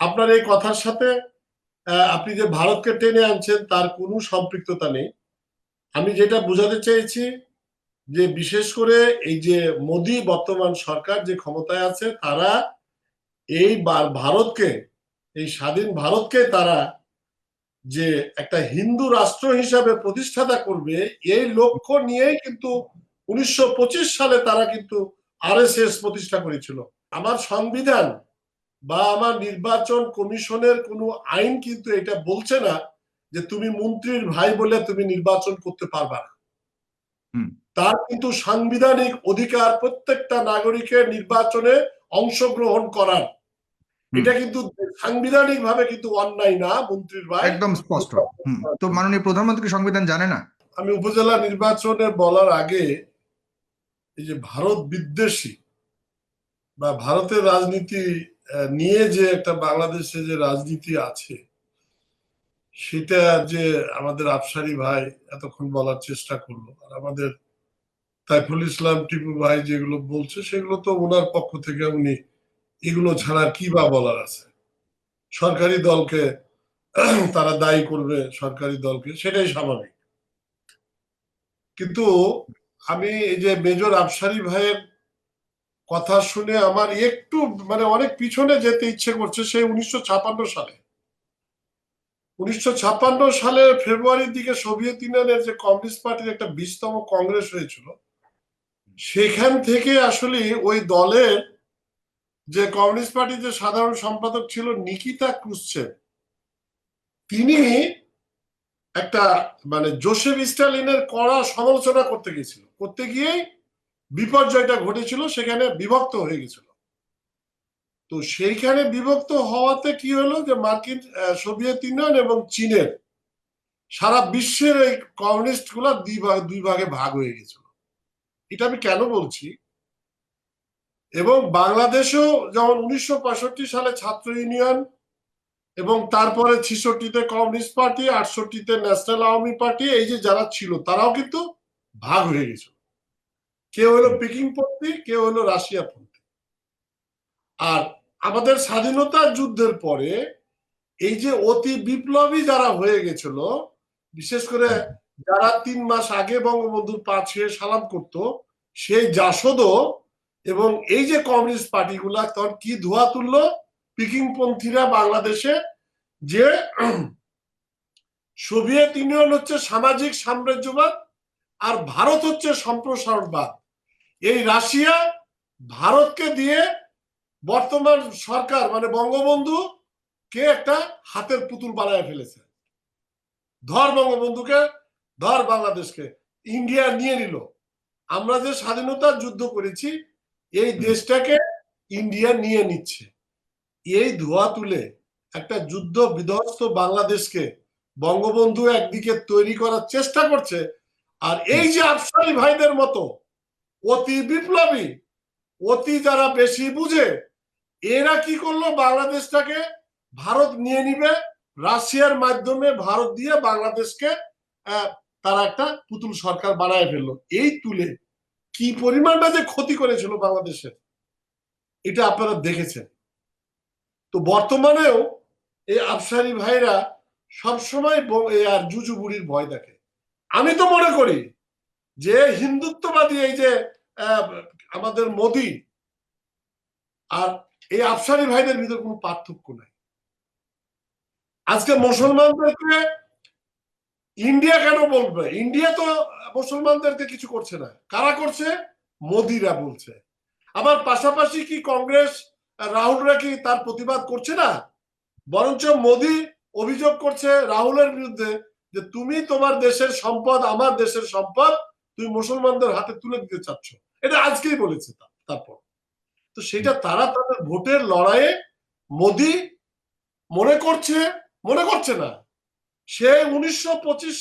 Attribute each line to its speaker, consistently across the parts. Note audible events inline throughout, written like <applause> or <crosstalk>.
Speaker 1: আপনার এই কথার সাথে আপনি যে ভারতকে টেনে আনছেন তার কোনো সম্পৃক্ততা নেই। আমি যেটা বোঝাতে চেয়েছি যে বিশেষ করে এই যে মোদী বর্তমান সরকার যে ক্ষমতায় আছে, তারা এই ভারতকে, এই স্বাধীন ভারতকে তারা যে একটা হিন্দু রাষ্ট্র হিসাবে প্রতিষ্ঠাতা করবে, এই লক্ষ্য নিয়েই কিন্তু উনিশশো পঁচিশ সালে তারা কিন্তু আরএসএস প্রতিষ্ঠা করেছিল। আমার সংবিধান বা আমার নির্বাচন কমিশনের কোনো আইন কিন্তু এটা বলছে না যে তুমি মন্ত্রীর ভাই বলে তুমি নির্বাচন করতে পারবা না। তার কিন্তু সাংবিধানিক অধিকার প্রত্যেকটা নাগরিকের নির্বাচনে অংশগ্রহণ করার। এটা কিন্তু সাংবিধানিক ভাবে কিন্তু অন্যায় না মন্ত্রীর ভাই।
Speaker 2: একদম স্পষ্ট। হুম। তো মাননীয় প্রধানমন্ত্রী সংবিধান জানে না?
Speaker 1: আমি উপজেলা নির্বাচনে বলার আগে এই যে ভারত বিদ্বেষী বা ভারতের রাজনীতি নিয়ে যে একটা বাংলাদেশে যে রাজনীতি আছে, সেটা যে আমাদের আফসারি ভাই এতক্ষণ বলার চেষ্টা করল, আর আমাদের তাইফুল ইসলাম টিপু ভাই যেগুলো বলছে, সেগুলো তো ওনার পক্ষ থেকে উনি এগুলো ছাড়া কি বা বলার আছে? সরকারি দলকে <clears throat> তারা দায়ী করবে সরকারি দলকে, সেটাই স্বাভাবিক। কিন্তু আমি এই যে মেজর আফসারি ভাইয়ের কথা শুনে আমার একটু মানে অনেক পিছনে যেতে ইচ্ছে করছে সেই উনিশশো সালে। উনিশশো সালে ফেব্রুয়ারির দিকে সোভিয়েত ইউনিয়নের যে কমিউনিস্ট পার্টির একটা বিশতম কংগ্রেস হয়েছিল, সেখান থেকে আসলে ওই দলের যে কমিউনিস্ট পার্টির যে সাধারণ সম্পাদক ছিল নিকিতা ক্রুসচেভ তিনি একটা মানে জোসেফ স্টালিনের কড়া সমালোচনা করতে গেছিল। করতে গিয়েই বিপর্যয়টা ঘটেছিল, সেখানে বিভক্ত হয়ে গেছিল। তো সেইখানে বিভক্ত হওয়াতে কি হলো যে মার্কিন সোভিয়েত ইউনিয়ন এবং চীনের সারা বিশ্বের এই কমিউনিস্টগুলা দুই ভাগে ভাগ হয়ে গেছিল। এটা আমি কেন বলছি? এবং বাংলাদেশেও যেমন উনিশশো পঁয়ষট্টি সালে ছাত্র ইউনিয়ন এবং তারপরে ছিষট্টিতে কমিউনিস্ট পার্টি, আটষট্টিতে ন্যাশনাল আওয়ামী পার্টি, এই যে যারা ছিল, তারাও কিন্তু ভাগ হয়ে গেছিল। কেউ হলো পিকিং পন্থী কেউ হলো রাশিয়া পন্থী আর আমাদের স্বাধীনতা যুদ্ধের পরে এই যে অতি বিপ্লবী যারা হয়ে গেছিল, বিশেষ করে যারা তিন মাস আগে বঙ্গবন্ধুর পা ছুঁয়ে সালাম করত, সেই জাসদও এবং এই যে কমিউনিস্ট পার্টি পার্টিগুলা তখন কি ধোয়া তুললো পিকিং পন্থীরা বাংলাদেশে? যে সোভিয়েত ইউনিয়ন হচ্ছে সামাজিক সাম্রাজ্যবাদ আর ভারত হচ্ছে সম্প্রসারণবাদ। এই রাশিয়া ভারতকে দিয়ে বর্তমান সরকার মানে বঙ্গবন্ধু কে একটা হাতের পুতুল বানায় ফেলেছে। ধর বঙ্গবন্ধুকে, ধর বাংলাদেশকে, ইন্ডিয়া নিয়ে নিল। আমরা যে স্বাধীনতার যুদ্ধ করেছি, এই দেশটাকে ইন্ডিয়া নিয়ে নিচ্ছে। এই ধোয়া তুলে একটা যুদ্ধ বিধ্বস্ত বাংলাদেশকে বঙ্গবন্ধু একদিকে তৈরি করার চেষ্টা করছে, আর এই যে আফসারি ভাইদের মতো অতি বিপ্লবী, অতি যারা বেশি বুঝে, এরা কি করল? বাংলাদেশটাকে ভারত নিয়ে নিবে, রাশিয়ার মাধ্যমে ভারত দিয়ে বাংলাদেশকে তারা একটা পুতুল সরকার বানায় ফেলল। এই তুলে কি পরিমাণটা যে ক্ষতি করেছিল বাংলাদেশের এটা আপনারা দেখেছেন। তো বর্তমানেও এই আফসারি ভাইরা সবসময় আর জুজু বুড়ির ভয় দেখে। আমি তো মনে করি যে হিন্দুত্ববাদী এই যে আমাদের মোদি, আর এই আফসারি ভাইদের ভিতর কোনো পার্থক্য নাই। আজকে মুসলমানদেরকে ইন্ডিয়া কেন বলবে? ইন্ডিয়া তো মুসলমানদেরকে কিছু করছে না। কারা করছে? মোদিরা বলছে। আবার পাশাপাশি কি কংগ্রেস রাহুলরা কি তার প্রতিবাদ করছে না? বরঞ্চ মোদি অভিযোগ করছে রাহুলের বিরুদ্ধে যে, তুমি তোমার দেশের সম্পদ, আমার দেশের সম্পদ তুমি মুসলমানদের হাতে তুলে দিতে চাচ্ছ। এটা আজকেই বলেছে তারপর। তো সেটা তারা তাদের ভোটের লড়াইয়ে মোদি মনে করছে মনে করছে না। সে উনিশশো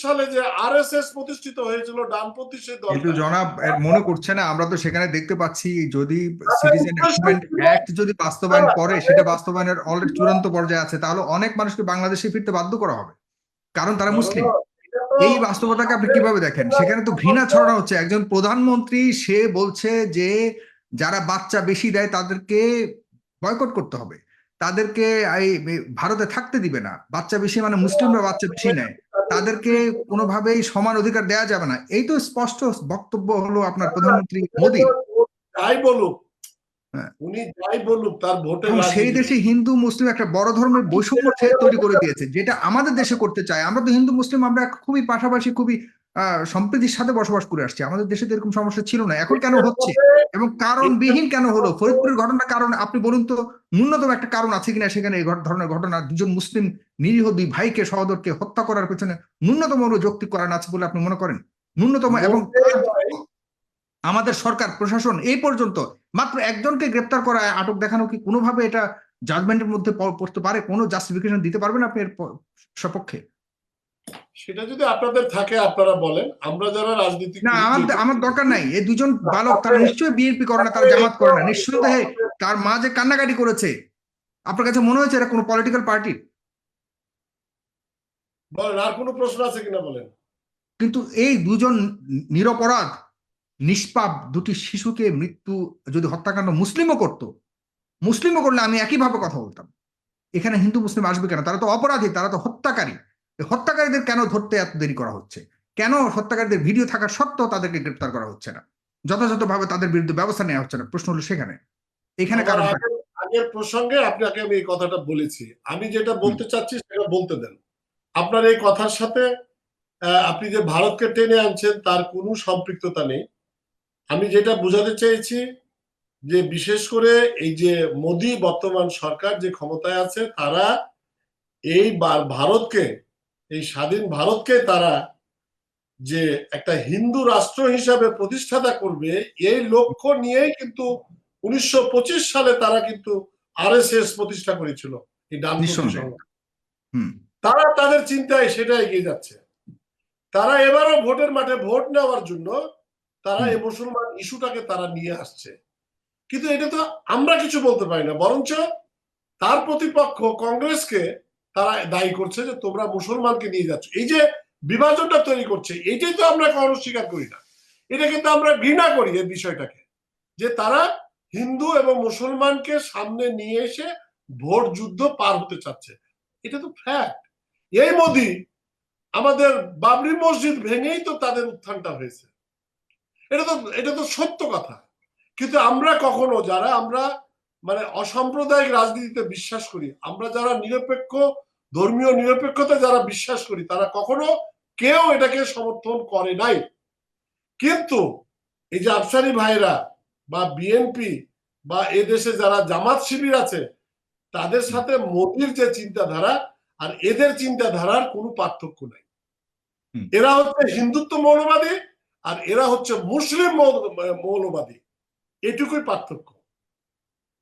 Speaker 1: সালে যে আরএসএস প্রতিষ্ঠিত হয়েছিল ডানপন্থী সেই
Speaker 2: কিন্তু জনাব মনে করছে না আমরা তো সেখানে দেখতে পাচ্ছি যদি সিটিজেন অ্যাক্ট যদি বাস্তবায়ন করে সেটা বাস্তবায়নের অলরেডি চূড়ান্ত পর্যায়ে আছে তাহলে অনেক মানুষকে বাংলাদেশে ফিরতে বাধ্য করা হবে। কারণ তারা মুসলিম। এই বাস্তবতাকে আপনি কীভাবে দেখেন? সেখানে তো ঘৃণা ছড়ানো হচ্ছে। একজন প্রধানমন্ত্রী, সে বলছে যে যারা বাচ্চা বেশি দেয় তাদেরকে বয়কট করতে হবে। তাদেরকে এই ভারতে থাকতে দিবে না। বাচ্চা বেশি মানে মুসলিমরা বাচ্চা বেশি নেয়। তাদেরকে কোনোভাবেই সমান অধিকার দেওয়া যাবে না। এই তো স্পষ্ট বক্তব্য হলো আপনার প্রধানমন্ত্রী মোদী
Speaker 1: তাই বলুক। উনি যাই বলুক তার ভোটে
Speaker 2: সেই দেশে হিন্দু মুসলিম একটা বড় ধর্মের বৈষম্য তৈরি করে দিয়েছে যেটা আমাদের দেশে করতে চায়। আমরা তো হিন্দু মুসলিম আমরা খুবই পাশাপাশি খুবই সম্প্রীতির সাথে বসবাস করে আসছি। আমাদের দেশে তো এরকম সমস্যা ছিল না। এখন কেন হচ্ছে? এবং কারণবিহীন কেন হলো? ফরিদপুরের ঘটনার কারণ আপনি বলুন তো ন্যূনতম একটা কারণ আছে কিনা সেখানে এই ধরনের ঘটনা? দুজন মুসলিম নিরীহ দুই ভাইকে সহদরকে হত্যা করার পেছনে ন্যূনতম যৌক্তিক কারণ আছে বলে আপনি মনে করেন? ন্যূনতম এবং আমাদের সরকার প্রশাসন এই পর্যন্ত মাত্র একজনকে গ্রেপ্তার করা আটক দেখানো কি কোনোভাবে এটা জাজমেন্টের মধ্যে পড়তে পারে? কোনো জাস্টিফিকেশন দিতে পারবেন আপনি এর সপক্ষে?
Speaker 1: সেটা যদি আপনাদের থাকে আপনারা বলেন। আমরা যারা রাজনীতি
Speaker 2: না আমার আমার দরকার নাই। এই দুজন বালক তারা নিশ্চয়ই বিএনপি করে না তারা জামাত করে না। নিঃসন্দেহে তার মা যে কান্নাকাটি করেছে আপনার কাছে মনে হয়েছে এটা কোনো পলিটিক্যাল পার্টি
Speaker 1: বলেন আর কোনো প্রশ্ন আছে কিনা বলেন?
Speaker 2: কিন্তু এই দুজন নিরপরাধ নিষ্পাপ দুটি শিশুকে মৃত্যু যদি হত্যাকাণ্ড মুসলিমও করত মুসলিমও করলে আমি একইভাবে কথা বলতাম। এখানে হিন্দু মুসলিম আসবে কেন? তারা তো অপরাধী তারা তো হত্যাকারী। হত্যাকারীদের কেন ধরতে এত দেরি করা হচ্ছে? কেন হত্যাকারীদের ভিডিও থাকা সত্ত্বেও তাদেরকে গ্রেপ্তার করা হচ্ছে না? যথাযথভাবে তাদের বিরুদ্ধে ব্যবস্থা নেওয়া হচ্ছে না। প্রশ্ন হলো সেখানে। এখানে কারণ
Speaker 1: আগের- প্রসঙ্গে আপনাকে আমি এই কথাটা বলেছি। আমি যেটা বলতে চাচ্ছি সেটা বলতে দেন। আপনার এই কথার সাথে আপনি যে ভারতকে টেনে আনছেন তার কোনো সম্পৃক্ততা নেই। আমি যেটা বোঝাতে চেয়েছি যে বিশেষ করে এই যে মোদী বর্তমান সরকার যে ক্ষমতায় আছে তারা এই ভারতকে এই স্বাধীন ভারতকে তারা যে একটা হিন্দু রাষ্ট্র হিসাবে প্রতিষ্ঠাতা করবে এই লক্ষ্য নিয়েই কিন্তু উনিশশো পঁচিশ সালে তারা কিন্তু আরএসএস প্রতিষ্ঠা করেছিল এই তারা তাদের চিন্তায় সেটা এগিয়ে যাচ্ছে। তারা এবারও ভোটের মাঠে ভোট নেওয়ার জন্য তারা। এই মুসলমান ইস্যুটাকে তারা নিয়ে আসছে। কিন্তু এটা তো আমরা কিছু বলতে পারি না বরঞ্চ তার প্রতিপক্ষ কংগ্রেসকে তারা দায়ী করছে যে তোমরা মুসলমানকে নিয়ে যাচ্ছ। এই যে বিভাজনটা তৈরি করছে এটাই তো আমরা কখনো স্বীকার করি না। এটা কিন্তু আমরা ঘৃণা করি এই বিষয়টাকে যে তারা হিন্দু এবং মুসলমানকে সামনে নিয়ে এসে ভোট যুদ্ধ পার হতে চাচ্ছে। এটা তো ফ্যাক্ট এই মোদি আমাদের বাবরি মসজিদ ভেঙেই তো তাদের উত্থানটা হয়েছে। এটা তো এটা তো সত্য কথা। কিন্তু আমরা কখনো যারা আমরা মানে অসাম্প্রদায়িক রাজনীতিতে বিশ্বাস করি আমরা যারা নিরপেক্ষ ধর্মীয় নিরপেক্ষতা যারা বিশ্বাস করি তারা কখনো কেউ এটাকে সমর্থন করে নাই। কিন্তু এই যে আফসারি ভাইরা বা বিএনপি বা এদেশে যারা জামাত শিবির আছে তাদের সাথে মোদির যে চিন্তাধারা আর এদের চিন্তাধারার কোনো পার্থক্য নাই। এরা হচ্ছে হিন্দুত্ব মৌলবাদী আর এরা হচ্ছে মুসলিম মৌলবাদী। এটুকুই পার্থক্য।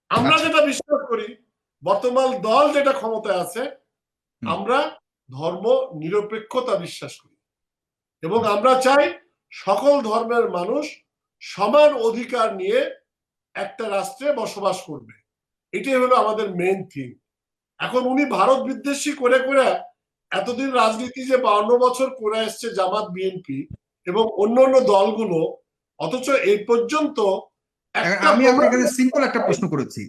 Speaker 1: আমরা
Speaker 2: আচ্ছা।
Speaker 1: যেটা বিশ্বাস করি বর্তমান দল যেটা ক্ষমতায় আছে আমরা ধর্ম নিরপেক্ষতা বিশ্বাস করি। এবং আমরা চাই সকল ধর্মের মানুষ সমান অধিকার নিয়ে একটা রাষ্ট্রে বসবাস করবে। এটাই হলো আমাদের মেন থিম এখন উনি ভারত বিদ্বেষী করে করে এতদিন রাজনীতি যে বাউন্ন বছর করে আসছে জামাত বিএনপি এবং অন্য অন্য দলগুলো অথচ এই পর্যন্ত
Speaker 2: আমি আপনার সিম্পল একটা প্রশ্ন করেছি।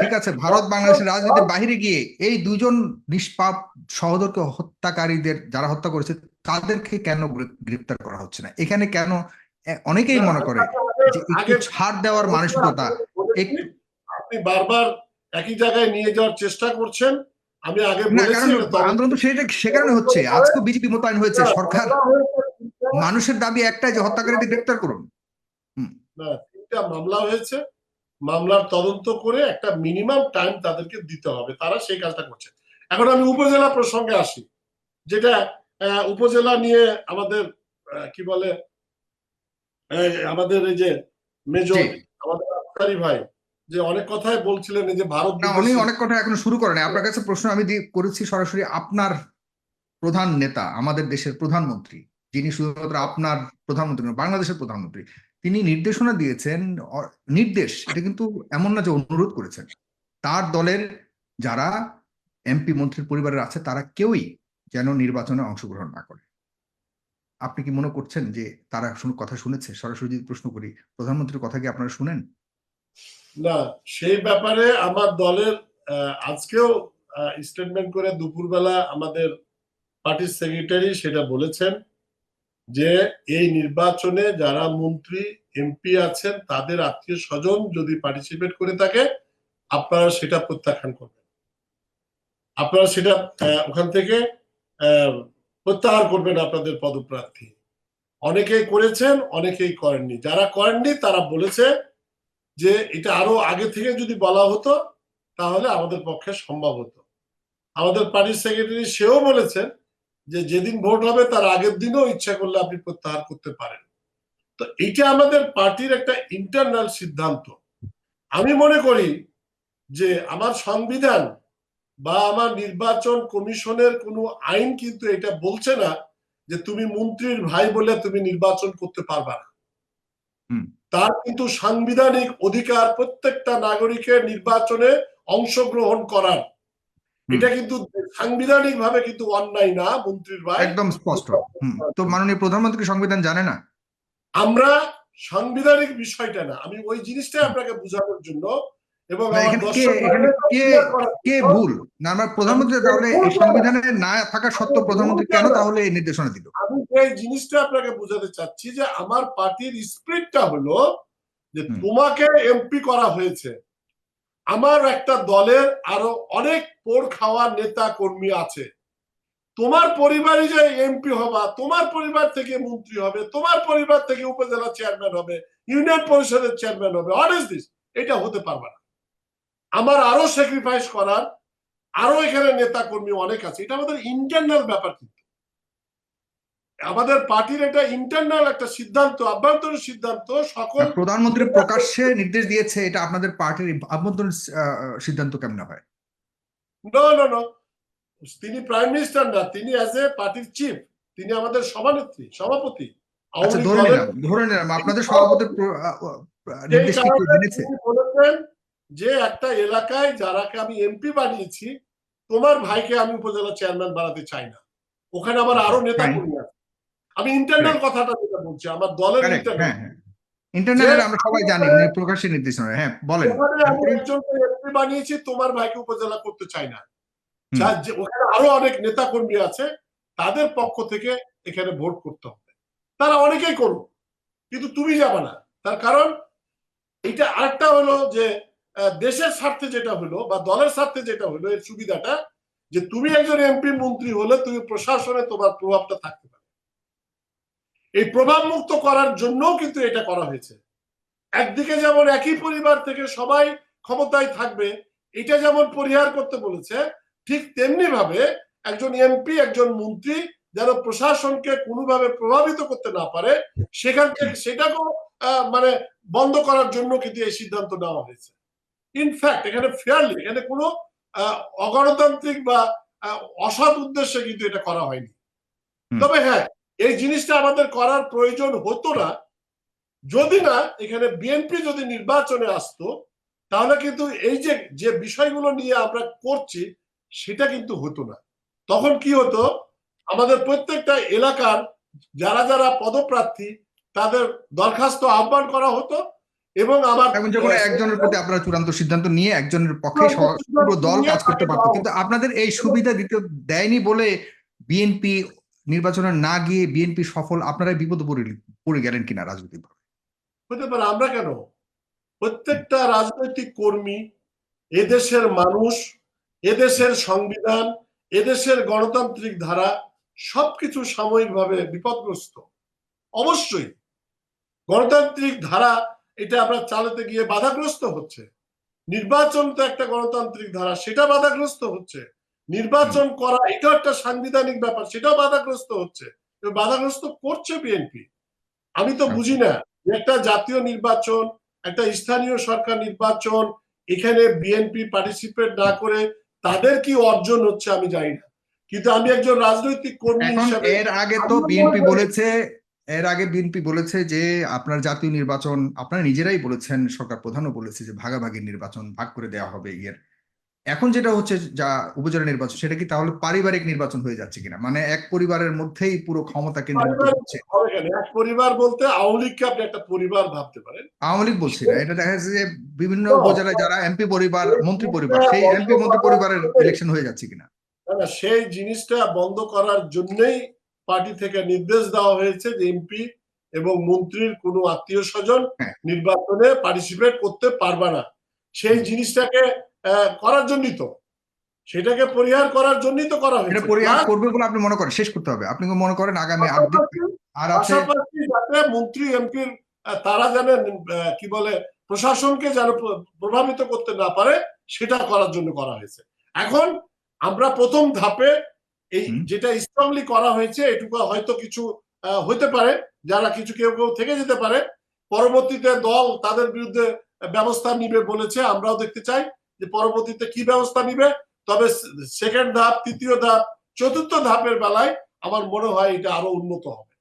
Speaker 2: ঠিক আছে ভারত বাংলাদেশের রাজনীতির বাইরে গিয়ে এই দুজন নিষ্পাপ সহোদরকে হত্যাকারীদের যারা হত্যা করেছে তাদেরকে কেন গ্রে- গ্রেপ্তার করা হচ্ছে না? এখানে কেন অনেকেই মনে করে যে একটু ছাড় দেওয়ার মানসিকতা
Speaker 1: আপনি বারবার একই জায়গায় নিয়ে যাওয়ার চেষ্টা করছেন। আমি আগে
Speaker 2: আন্দোলন তো সেটা সে কারণে হচ্ছে। আজকে বিজেপি মোতায়েন হয়েছে সরকার। মানুষের দাবি একটাই যে হত্যাকারীদের গ্রেপ্তার করুন।
Speaker 1: না তিনটা মামলা হয়েছে। মামলার তদন্ত করে একটা মিনিমাম টাইম তাদেরকে দিতে হবে। তারা সেই কাজটা করছে। এখন আমি উপজেলা প্রসঙ্গে আসি। যেটা উপজেলা নিয়ে আমাদের কি বলে আমাদের এই যে মেজর আমাদের ভাই যে অনেক কথাই বলছিলেন এই যে ভারত
Speaker 2: উনি অনেক কথা এখন শুরু করেন। আপনার কাছে প্রশ্ন আমি করেছি সরাসরি আপনার প্রধান নেতা আমাদের দেশের প্রধানমন্ত্রী যিনি শুধুমাত্র আপনার প্রধানমন্ত্রী বাংলাদেশের প্রধানমন্ত্রী, তিনি নির্দেশনা দিয়েছেন নির্দেশ, এটা কিন্তু এমন না যে অনুরোধ করেছেন। তার দলের যারা এমপি মন্ত্রীর পরিবারের আছে, তারা কেউই যেন নির্বাচনে অংশগ্রহণ না করে। আপনি কি মনে করছেন যে তারা কথা শুনেছে? সরাসরি যদি প্রশ্ন করি, প্রধানমন্ত্রীর কথা কি আপনারা শুনেন?
Speaker 1: না সেই ব্যাপারে আমার দলের আজকেও স্টেটমেন্ট করে দুপুরবেলা আমাদের পার্টির সেক্রেটারি সেটা বলেছেন। যে এই নির্বাচনে যারা মন্ত্রী, এমপি আছেন, তাদের আত্মীয় স্বজন যদি পার্টিসিপেট করে থাকে, আপনারা সেটা প্রত্যাখ্যান করবেন। আপনারা সেটা ওখান থেকে প্রত্যাহার করবেন আপনাদের পদপ্রার্থী। অনেকেই করেছেন, অনেকেই করেননি। যারা করেননি, তারা বলেছে যে এটা আরও আগে থেকে যদি বলা হতো, তাহলে আমাদের পক্ষে সম্ভব হতো। আমাদের পার্টির সেক্রেটারি সেও বলেছেন যে যেদিন ভোট হবে তার আগের দিনও ইচ্ছা করলে আপনি প্রত্যাহার করতে পারেন তো এইটা আমাদের পার্টির একটা ইন্টারনাল সিদ্ধান্ত আমি মনে করি যে আমার সংবিধান বা আমার নির্বাচন কমিশনের কোনো আইন কিন্তু এটা বলছে না যে তুমি মন্ত্রীর ভাই বলে তুমি নির্বাচন করতে পারবা না
Speaker 2: হুম।
Speaker 1: তার কিন্তু সাংবিধানিক অধিকার প্রত্যেকটা নাগরিকের নির্বাচনে অংশগ্রহণ করার। এটা কিন্তু সাংবিধানিক ভাবে কিন্তু অন্যায় না মন্ত্রীর ভাই।
Speaker 2: একদম স্পষ্ট। তো মাননীয় প্রধানমন্ত্রী সংবিধান জানে না?
Speaker 1: আমরা সাংবিধানিক বিষয়টা না আমি ওই জিনিসটাই আপনাকে বোঝানোর জন্য এবং
Speaker 2: কে ভুল? না আমরা প্রধানমন্ত্রী তাহলে সংবিধানে না থাকা সত্ত্বেও প্রধানমন্ত্রী কেন তাহলে এই নির্দেশনা দিল?
Speaker 1: আমি এই জিনিসটা আপনাকে বোঝাতে চাচ্ছি যে আমার পার্টির স্পিরিটটা হলো যে তোমাকে এমপি করা হয়েছে। আমার একটা দলের আরও অনেক পোড় খাওয়া নেতা কর্মী আছে। তোমার পরিবারই যে এমপি হবা, তোমার পরিবার থেকে মন্ত্রী হবে, তোমার পরিবার থেকে উপজেলা চেয়ারম্যান হবে, ইউনিয়ন পরিষদের চেয়ারম্যান হবে ইজ দিস এটা হতে পারবে না। আমার আরও স্যাক্রিফাইস করার, আরও এখানে নেতা কর্মী অনেক আছে, এটা আমাদের ইন্টারনাল ব্যাপার কিন্তু। আমাদের পার্টির এটা ইন্টারনাল একটা সিদ্ধান্ত আভ্যন্তরীণ সিদ্ধান্ত সকল
Speaker 2: প্রধানমন্ত্রী প্রকাশ্যে নির্দেশ দিয়েছে এটা আপনাদের পার্টির আভ্যন্তরীণ সিদ্ধান্ত কেমন হয়
Speaker 1: নো নো নো তিনি প্রাইম মিনিস্টার না তিনি অ্যাজ এ পার্টির চিফ তিনি আমাদের সভানেত্রী সভাপতি।
Speaker 2: আচ্ছা ধরে নিলাম ধরে নিলাম আপনাদের সভাপতির নির্দেশ
Speaker 1: বলেছেন যে একটা এলাকায় যারাকে আমি এমপি বানিয়েছি তোমার ভাইকে আমি উপজেলা চেয়ারম্যান বানাতে চাই না। ওখানে আমার আরও নেতা কর্মী আছে। আমি ইন্টারনাল কথাটা যেটা বলছি আমার দলের ইন্টারনাল
Speaker 2: হ্যাঁ হ্যাঁ। আমরা সবাই জানি প্রকাশ্যে নির্দেশনা হ্যাঁ বলেন।
Speaker 1: আমি একজনকে এমপি বানিয়েছি তোমার ভাইকে উপজেলা করতে চাই না। ওখানে আরও অনেক নেতা কর্মী আছে তাদের পক্ষ থেকে এখানে ভোট করতে হবে। তারা অনেকেই করুক কিন্তু তুমি যাবে না। তার কারণ এটা আরেকটা হলো যে দেশের স্বার্থে যেটা হলো বা দলের স্বার্থে যেটা হলো এর সুবিধাটা যে তুমি একজন এমপি মন্ত্রী হলে তুমি প্রশাসনে তোমার প্রভাবটা থাকতে পারে। এই প্রভাব মুক্ত করার জন্যও কিন্তু এটা করা হয়েছে। একদিকে যেমন একই পরিবার থেকে সবাই ক্ষমতায় থাকবে এটা যেমন পরিহার করতে বলেছে ঠিক তেমনি ভাবে একজন এমপি একজন মন্ত্রী যেন প্রশাসনকে কোনোভাবে প্রভাবিত করতে না পারে সেখান থেকে সেটাকেও মানে বন্ধ করার জন্য কিন্তু এই সিদ্ধান্ত নেওয়া হয়েছে। ইনফ্যাক্ট এখানে ফেয়ারলি এখানে কোনো আহ, অগণতান্ত্রিক বা অসৎ উদ্দেশ্যে কিন্তু এটা করা হয়নি। তবে হ্যাঁ এই জিনিসটা আমাদের করার প্রয়োজন হতো না। যদি না এখানে বিএনপি যদি নির্বাচনে আসতো তাহলে কিন্তু এই যে যে বিষয়গুলো নিয়ে আমরা করছি সেটা কিন্তু হতো না। তখন কি হতো আমাদের প্রত্যেকটা এলাকার যারা যারা পদপ্রার্থী তাদের দরখাস্ত আহ্বান করা হতো এবং আমার
Speaker 2: যখন একজনের প্রতি আপনারা চূড়ান্ত সিদ্ধান্ত নিয়ে একজনের পক্ষে পুরো দল কাজ করতে পারতো কিন্তু আপনাদের এই সুবিধা দিতে দেয়নি বলে বিএনপি নির্বাচনে না গিয়ে বিএনপি সফল আপনারা বিপদে পড়ে গেলেন কিনা রাজনৈতিক
Speaker 1: হতে পারে, আমরা কেন? প্রত্যেকটা রাজনৈতিক কর্মী, এদেশের মানুষ, এদেশের সংবিধান, এদেশের গণতান্ত্রিক ধারা, সবকিছু সাময়িকভাবে বিপদগ্রস্ত। অবশ্যই, গণতান্ত্রিক ধারা এটা আমরা চালাতে গিয়ে বাধাগ্রস্ত হচ্ছে। নির্বাচন তো একটা গণতান্ত্রিক ধারা, সেটা বাধাগ্রস্ত হচ্ছে। নির্বাচন করা এটা একটা সাংবিধানিক ব্যাপার সেটাও বাধাগ্রস্ত হচ্ছে। বাধাগ্রস্ত করছে বিএনপি আমি তো বুঝি না একটা জাতীয় নির্বাচন একটা স্থানীয় সরকার নির্বাচন এখানে বিএনপি পার্টিসিপেট না করে তাদের কি অর্জন হচ্ছে আমি জানি না। কিন্তু আমি একজন রাজনৈতিক কর্মী হিসেবে
Speaker 2: এর আগে তো বিএনপি বলেছে এর আগে বিএনপি বলেছে যে আপনার জাতীয় নির্বাচন আপনারা নিজেরাই বলেছেন সরকার প্রধানও বলেছে যে ভাগাভাগি নির্বাচন ভাগ করে দেওয়া হবে ইয়ের এখন যেটা হচ্ছে যা উপজেলা নির্বাচন সেটা কি তাহলে পারিবারিক নির্বাচন হয়ে যাচ্ছে কিনা? মানে এক পরিবারের মধ্যেই পুরো ক্ষমতা
Speaker 1: পারিবারিক
Speaker 2: হচ্ছে
Speaker 1: এক পরিবার বলতে আওয়ামী লীগকে আপনি একটা পরিবার ভাবতে পারেন।
Speaker 2: আওয়ামী লীগ বলছি না এটা দেখা যাচ্ছে যে বিভিন্ন উপজেলায় যারা এমপি পরিবার মন্ত্রী পরিবার সেই এমপি মন্ত্রী পরিবারের ইলেকশন হয়ে যাচ্ছে কিনা?
Speaker 1: না, সেই জিনিসটা বন্ধ করার জন্যই পার্টি থেকে নির্দেশ দেওয়া হয়েছে যে এমপি এবং মন্ত্রীর কোনো আত্মীয় স্বজন
Speaker 2: হ্যাঁ।
Speaker 1: নির্বাচনে পার্টিসিপেট করতে পারবে না। সেই জিনিসটাকে করার জন্যই তো। সেটাকে পরিহার করার জন্যই তো করা হয়েছে।
Speaker 2: পরিহার করবে বলে আপনি মনে করেন শেষ করতে হবে। আপনি মনে করেন আগামী আর আছে
Speaker 1: যাতে মন্ত্রী এমপির তারা যেন কি বলে প্রশাসনকে যেন প্রভাবিত করতে না পারে সেটা করার জন্য করা হয়েছে। এখন আমরা প্রথম ধাপে এই যেটা স্ট্রংলি করা হয়েছে এটুকু হয়তো কিছু আহ, হতে পারে। যারা কিছু কেউ কেউ থেকে যেতে পারে। পরবর্তীতে দল তাদের বিরুদ্ধে ব্যবস্থা নিবে বলেছে, আমরাও দেখতে চাই যে পরবর্তীতে কি ব্যবস্থা নিবে। তবে সেকেন্ড ধাপ, তৃতীয় ধাপ, চতুর্থ ধাপের বেলায় আমার মনে হয় এটা আরও উন্নত হবে।